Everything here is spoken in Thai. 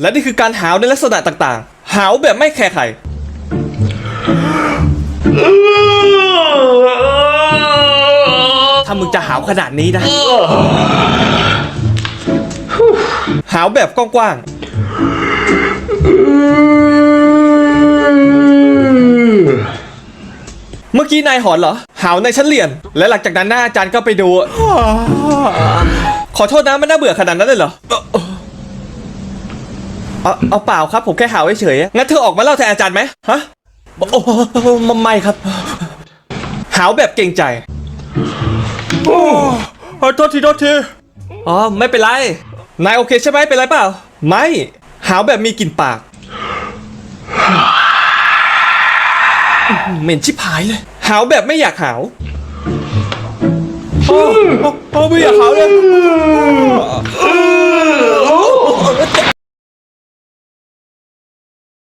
และนี่คือการหาวในลักษณะต่างๆ หาวแบบไม่แคร์ใคร ถ้ามึงจะหาวขนาดนี้นะ หาวแบบกว้างๆ เมื่อกี้นายหอนเหรอ หาวในชั้นเรียน และหลังจากนั้นหน้าอาจารย์ก็ไปดู ขอโทษนะมันน่าเบื่อขนาดนั้นเลยเหรอ เอาเอาเปล่าครับผมแค่หาวเฉยๆงั้นเธอออกมาเล่าแทนอาจารย์ไหมฮะโอ้โหไม่ครับ หาวแบบเกรงใจโอ้โทษทีโทษทีอ๋อไม่เป็นไร นายโอเคใช่ไหมเป็นไรเปล่า ไม่ หาวแบบมีกลิ่นปากเหม็นชิบหายเลยหาวแบบไม่อยากหาวอ้โอ้โอ้ไม่อยากหาวเลย